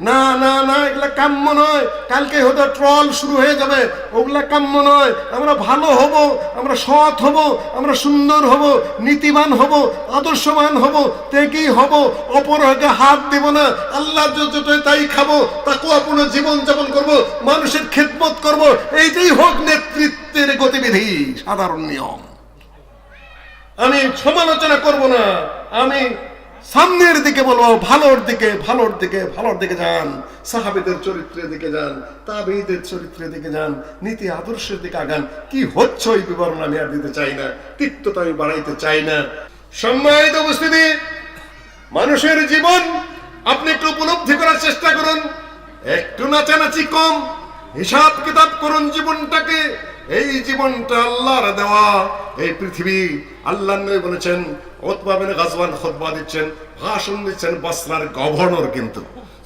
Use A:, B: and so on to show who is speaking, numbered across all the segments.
A: না না না, এগুলা কাম্য নয়। কালকে হয়তো ট্রল শুরু হয়ে যাবে। ওগুলা কাম্য নয়। আমরা ভালো হব, আমরা সৎ হব, আমরা সুন্দর হব, নীতিবান হব, আদর্শবান হব তেকেই হব অপরকে হাত দেব না। আল্লাহ যতটাই তাই খাব তাকুয়াপূর্ণ জীবন যাপন করব, মানুষের খেদমত করব। এইটাই হোক নেতৃত্বের গতিবিধি। সাধারণ নিয়ম। আমি সমালোচনা করব না। আমি সামনের দিকে বলব, ভালোর দিকে ভালোর দিকে ভালোর দিকে যান। সাহাবিদের চরিত্রের দিকে যান তাবিদের চরিত্রের দিকে যান, নীতি আদর্শের দিকে আগান। কি হচ্ছে ওই বিবরণ আমি আর দিতে চাই না, তিক্ততা আমি বাড়াইতে চাই না। সম্মানিত উপস্থিতি, মানুষের জীবন আপনি একটু উপলব্ধি করার চেষ্টা করুন। একটু নাচানাচি কম হিসাব কিতাব করুন জীবনটাকে। এই জীবনটা আল্লাহর দেওয়া। এই পৃথিবী আল্লাহ নবী বলেছেন ওতবা বিন গাজওয়ান খুতবা দিচ্ছেন, ভাষণ দিচ্ছেন বসরার গভর্নর কিন্তু।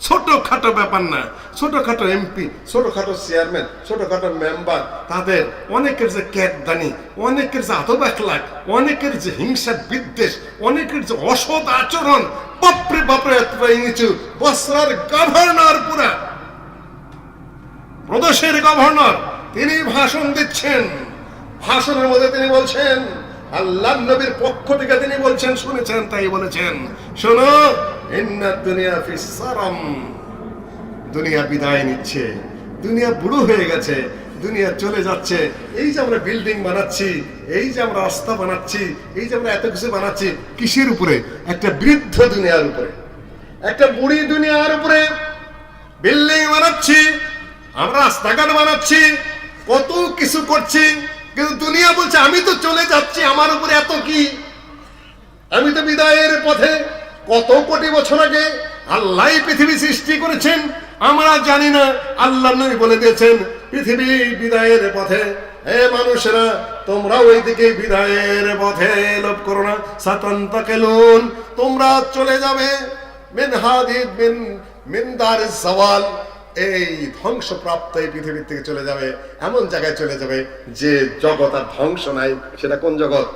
A: ছোটখাটো ব্যাপার না, ছোটখাটো এমপি ছোটখাটো চেয়ারম্যান ছোটখাটো মেম্বার তাদের অনেকের যে ক্যাটদানি অনেকের যে আদব অনেকের যে হিংসা বিদ্বেষ, অনেকের যে অসৎ আচরণ, বাপরে বাপরে এতটা নিচু, বসরার গভর্নর পুরা। প্রদেশের গভর্নর। তিনি ভাষণ দিচ্ছেন। ভাষণের মধ্যে তিনি বলছেন, আল্লাহ নবীর পক্ষ থেকে তিনি বলছেন, শুনেছেন, তাই বলেছেন। শোনো দুনিয়া ফিস দুনিয়া বিদায় নিচ্ছে, দুনিয়া বুড়ো হয়ে গেছে, দুনিয়া চলে যাচ্ছে। এই যে আমরা বিল্ডিং বানাচ্ছি, এই যে আমরা রাস্তা বানাচ্ছি, এই যে আমরা এত কিছু বানাচ্ছি, কিসের উপরে? একটা বৃদ্ধ দুনিয়ার উপরে। একটা বুড়ি দুনিয়ার উপরে বিল্ডিং বানাচ্ছি, আমরা রাস্তাঘাট বানাচ্ছি কত কিছু করছি, কিন্তু দুনিয়া বলছে, আমি তো চলে যাচ্ছি, আমার উপরে এত কি? আমি তো বিদায়ের পথে কত কোটি বছর আগে আল্লাহ পৃথিবী সৃষ্টি করেছেন, আমরা জানি না, আল্লাহ নবী বলে দিয়েছেন, পৃথিবী বিদায়ের পথে। হে মানুষেরা, তোমরা ওই দিকে বিদায়ের পথে লোভ করো না সাতন্ত কেলুন তোমরা চলে যাবে। মিন হাদিদ মিন মিনদার সওয়াল এই ধ্বংসপ্রাপ্ত এই পৃথিবীর থেকে চলে যাবে, এমন জায়গায় চলে যাবে যে জগৎ আর ধ্বংস নাই। সেটা কোন জগৎ?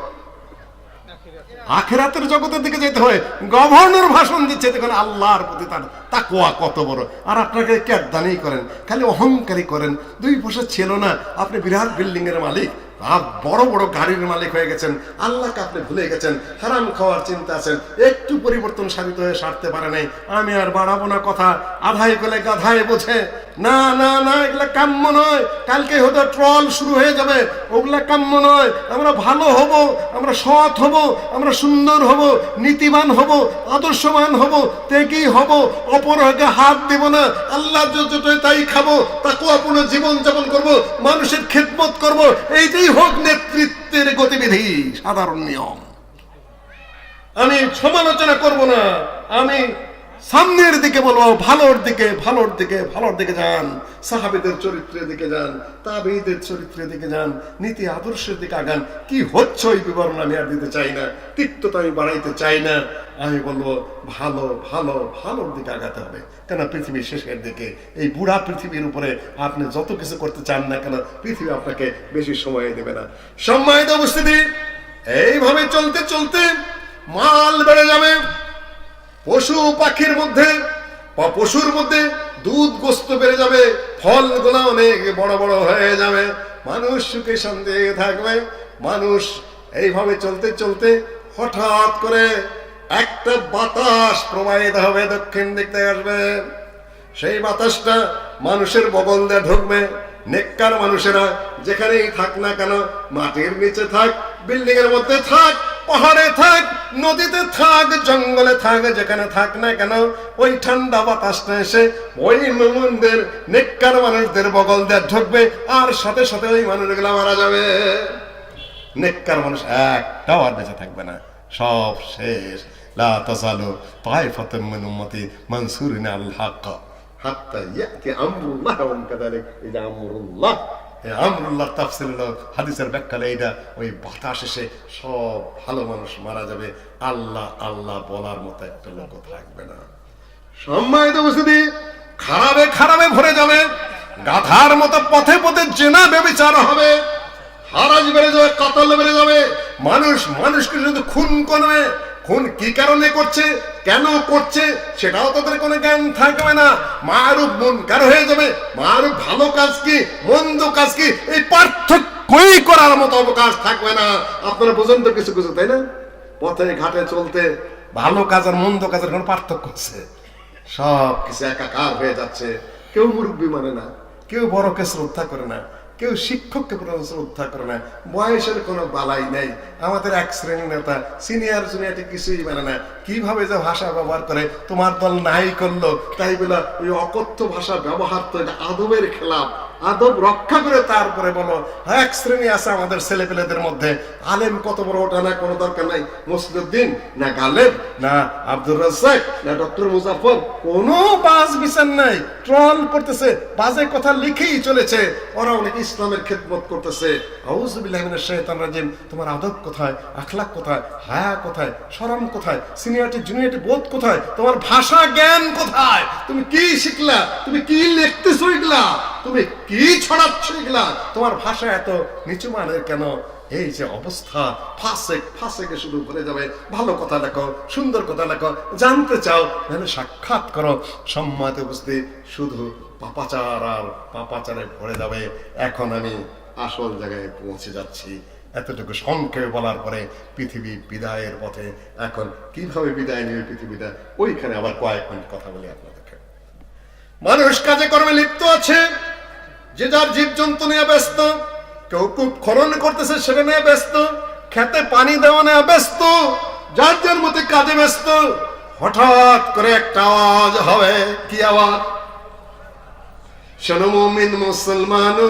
A: আখেরাতের জগতের দিকে যেতে হয় গভর্নর ভাষণ দিচ্ছে দেখুন, আল্লাহর প্রতি তার তাকুয়া কত বড়। আর আপনাকে ক্যাদানি করেন, খালি অহংকারী করেন। দুই পয়সা ছিল না, আপনি বিরাট বিল্ডিং এর মালিক। আর বড় বড় গাড়ির মালিক হয়ে গেছেন, আল্লাহকে আপনি ভুলে গেছেন, হারাম খাওয়ার চিন্তা আছেন, একটু পরিবর্তন সাধিত হয়ে সারতে পারে নাই। আমি আর বাড়াবো না কথা আধায় গেলে গাধায় বোঝে। না না না, এগুলা কাম্য নয়। কালকে হয়তো ট্রল শুরু হয়ে যাবে, ওগুলা কাম্য নয়। আমরা ভালো হব, আমরা সৎ হব, আমরা সুন্দর হব, নীতিবান হব, আদর্শবান হব তেকেই হব অপরকে হাত দেব না। আল্লাহ যতটাই তাই খাব তাকুয়াপূর্ণ জীবন যাপন করব, মানুষের খেদমত করব, এইটাই হোক নেতৃত্বের গতিবিধি, সাধারণ নিয়ম। আমি সমালোচনা করব না, আমি সামনের দিকে বলব, ভালোর দিকে ভালোর দিকে ভালোর দিকে যান, সাহাবিদের চরিত্রের দিকে যান তাবিদের চরিত্রের দিকে যান, নীতি আদর্শের দিকে আগান। কি হচ্ছে ওই বিবরণ আমি আর দিতে চাই না, তিক্ততা আমি বাড়াইতে চাই না। আমি বলব, ভালো ভালো, ভালোর দিকে আগাতে হবে। কেন পৃথিবীর শেষের দিকে, এই বুড়া পৃথিবীর উপরে আপনি যত কিছু করতে চান না কেন, পৃথিবী আপনাকে বেশি সময় দেবে না। সম্মানিত উপস্থিতি, এইভাবে চলতে চলতে মাল বেড়ে যাবে। পশু পাখির মধ্যে বা পশুর মধ্যে দুধ গোস্ত বেড়ে যাবে ফল ফলগুলো অনেক বড় বড় হয়ে যাবে। মানুষ সুখে সন্দেহে থাকবে। মানুষ এইভাবে চলতে চলতে হঠাৎ করে একটা বাতাস প্রবাহিত হবে, দক্ষিণ দিক থেকে আসবে। সেই বাতাসটা মানুষের বগল দিয়ে ঢুকবে। নেককার মানুষেরা যেখানেই থাক না কেন, মাটির নিচে থাক বিল্ডিং এর মধ্যে থাক, পাহাড়ে থাক, নদীতে থাক, জঙ্গলে থাক, যেখানে থাক না কেন, ওই ঠান্ডা বাতাসটা এসে ওই মোমনদের, নেককার মানুষদের বগল দিয়ে ঢুকবে আর সাথে সাথে ওই মানুষগুলো মারা যাবে। নেককার মানুষ একটাও আর বেঁচে থাকবে না। সব শেষ। লা তাসালু তাইফাতুম মিন উম্মতি মানসুরিন আল হক হাত্তা ইয়াতি আমরুল্লাহ ওয়া কাযালিক। ইদা আমরুল্লাহ। আমরুল্লাহ তাফসির হাদিসের ব্যাখ্যা এইটা ওই বাতাস এসে সব ভালো মানুষ মারা যাবে। আল্লাহ আল্লাহ বলার মতো একটা লোক থাকবে না। সম্মানিত উপস্থিতি, খারাপে খারাপে ভরে যাবে। গাধার মতো পথে পথে জেনা বেবিচার হবে। হারাজ বেড়ে যাবে, কাতল বেড়ে যাবে। মানুষ, মানুষকে শুধু খুন করবে খুন কি কারণে করছে, কেন করছে, সেটাও তাদের কোনো জ্ঞান থাকবে না। মারুফ মন কারও হয়ে যাবে। মারুফ ভালো কাজ কি, মন্দ কাজ কি, এই পার্থক্যই করার মতো অবকাশ থাকবে না। আপনারা বোঝেন তো কিছু কিছু, তাই না? পথে, ঘাটে চলতে ভালো কাজ আর মন্দ কাজের কোনো পার্থক্য আছে। সব কিছু একাকার হয়ে যাচ্ছে। কেউ মুরব্বী মানে না, কেউ বড়কে শ্রদ্ধা করে না। কেউ শিক্ষককে প্রশ্ন শ্রদ্ধা করে না। বয়সের কোনো বালাই নেই। আমাদের এক শ্রেণি নেতা সিনিয়র সিনিয়র কিছুই মানে না। কীভাবে যে ভাষা ব্যবহার করে, তোমার দল নাই করল, তাই বলে ওই অকথ্য ভাষা ব্যবহার তো এটা আদবের খেলাফ আদব রক্ষা করে তারপরে বলো এক শ্রেণি আছে আমাদের ছেলেপেলেদের মধ্যে। আলেম কত বড় ওটা না, কোনো দরকার নাই। মুসলিউদ্দিন না গালেব, না আব্দুর রাজ্জাক, না ডক্টর মুজাফর কোনো বাজ বিচার নাই। ট্রল করতেছে, বাজে কথা লিখেই চলেছে। ওরা অনেক ইসলামের খেদমত করতেছে। আউযুবিল্লাহি মিনাশ শাইতানির রাজিম, তোমার আদব কোথায়, আখলাক কোথায়, হায়া কোথায় শরম কোথায়, সিনিয়রিটি, জুনিয়রিটি বোধ কোথায়, তোমার ভাষা জ্ঞান কোথায়? তুমি কি শিখলা? তুমি কি লিখতেছো এগুলা? তুমি কি ছড়াচ্ছ এগুলা? তোমার ভাষা এত নিচু মানের কেন? এই যে অবস্থা, ফাসেক, ফাসেকে শুধু বলে যাবে, ভালো কথা লেখো, সুন্দর কথা লেখো, জানতে চাও, তাহলে সাক্ষাৎ করো। সম্মাতে উপস্থিত, শুধু পাপাচার আর পাপাচারে ভরে যাবে। এখন আমি আসল জায়গায় পৌঁছে যাচ্ছি। এতটুকু সংক্ষেপে বলার পরে পৃথিবী বিদায়ের পথে। এখন কীভাবে বিদায় নেবে পৃথিবীটা? ওইখানে আবার কয়েক মিনিট কথা বলি আপনাদেরকে। মানুষ কাজে কর্মে লিপ্ত আছে। যে যার জীবজন্তু নিয়ে ব্যস্ত, কেউ কূপ খনন করতেছে সেটা নিয়ে ব্যস্ত, খেতে পানি দেওয়া নিয়ে ব্যস্ত, যার যার মতে কাজে ব্যস্ত, হঠাৎ করে একটা আওয়াজ হবে। কি আওয়াজ? শোনো মুমিন মুসলমানো,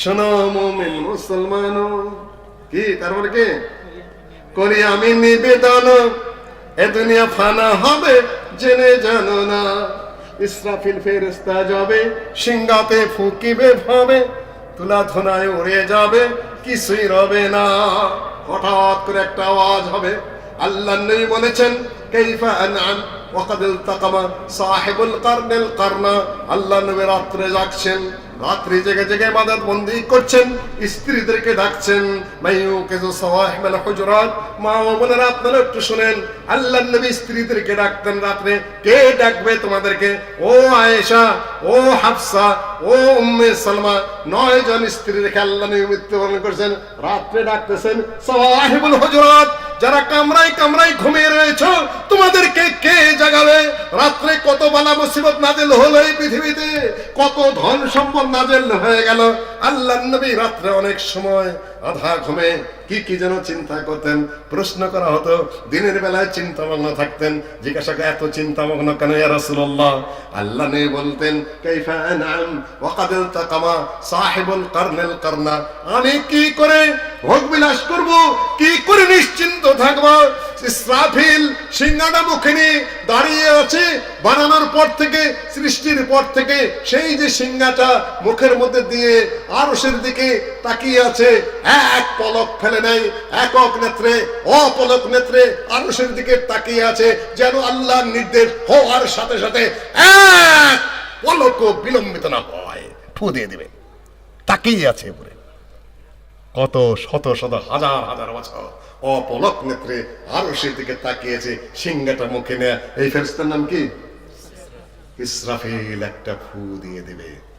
A: শোনো মুমিন মুসলমানো। কি, তার মানে কি? করি আমি নিবেদন, এ দুনিয়া ফানা হবে, জেনে জানো না। ইসরাফিল ফেরেস্তা যাবে, সিংহাতে ফুকিবে, ভাবে, তুলা ধনায় উড়ে যাবে, কিছুই রবে না। হঠাৎ করে একটা আওয়াজ হবে। আল্লাহ নবী বলেছেন, কাইফা আনআম, ওয়াকাদ ইলতাকামা সাহিবুল কারনিল কারনা। আল্লাহ নবী রাত্রে জাগছেন। রাত্রি জেগে জেগে ইবাদত বন্দি করছেন, স্ত্রীদেরকে ডাকছেন, মাইয়ু কেজু সাওয়াহিমাল হুজুরাত। মা ও বোনেরা, আপনারা একটু শুনেন, আল্লাহর নবী স্ত্রীদেরকে ডাকতেন রাত্রে, কে ডাকবে তোমাদেরকে? ও আয়েশা, ও হাফসা, ও উম্মে সালমা, নয় জন স্ত্রী রেখে আল্লাহ নবী মৃত্যুবরণ করেছেন, রাত্রে ডাকতেছেন সাওয়াহিবুল হুজুরাত, যারা কামরায় কামরায় ঘুমিয়ে রয়েছে তোমাদেরকে কে জাগাবে? রাত্রে কত বালা মুসিবত নাজেল হলো এই পৃথিবীতে? কত ধন সম্পদ নাজেল হয়ে গেল। আল্লাহ নবী রাত্রে অনেক সময় আধা ঘুমে কি কি যেন চিন্তা করতেন। প্রশ্ন করা হতো দিনের বেলায় চিন্তামগ্ন থাকতেন। জিজ্ঞাসা করে, এত চিন্তামগ্ন কেন ইয়া আল্লাহ নবী বলতেন কাইফা ওয়াকাদ ইলতাকামা সাহিবুল কারনিল কারনা। আমি কি করে ভোগ বিলাস করব? কি করে নিশ্চিন্ত থাকব? ইসরাফিল সিংহাটা মুখে নিয়ে দাঁড়িয়ে আছে বানানোর পর থেকে, সৃষ্টির পর থেকে, সেই যে সিংহাটা মুখের মধ্যে দিয়ে আরশের দিকে তাকিয়ে আছে, এক পলক ফেলে নাই, একক নেত্রে, অপলক নেত্রে আরশের দিকে তাকিয়ে আছে, যেন আল্লাহর নির্দেশ হওয়ার সাথে সাথে এক পলক বিলম্বিত না হয়। ফু দিয়ে দিবে। তাকিয়ে আছে উপরে কত শত শত হাজার হাজার বছর অপলক নেত্রে আরও সেই দিকে তাকিয়েছে সিংহাটা মুখে নেয়া। এই ফেরস্তার নাম কি? ইসরাফিল একটা ফু দিয়ে দেবে।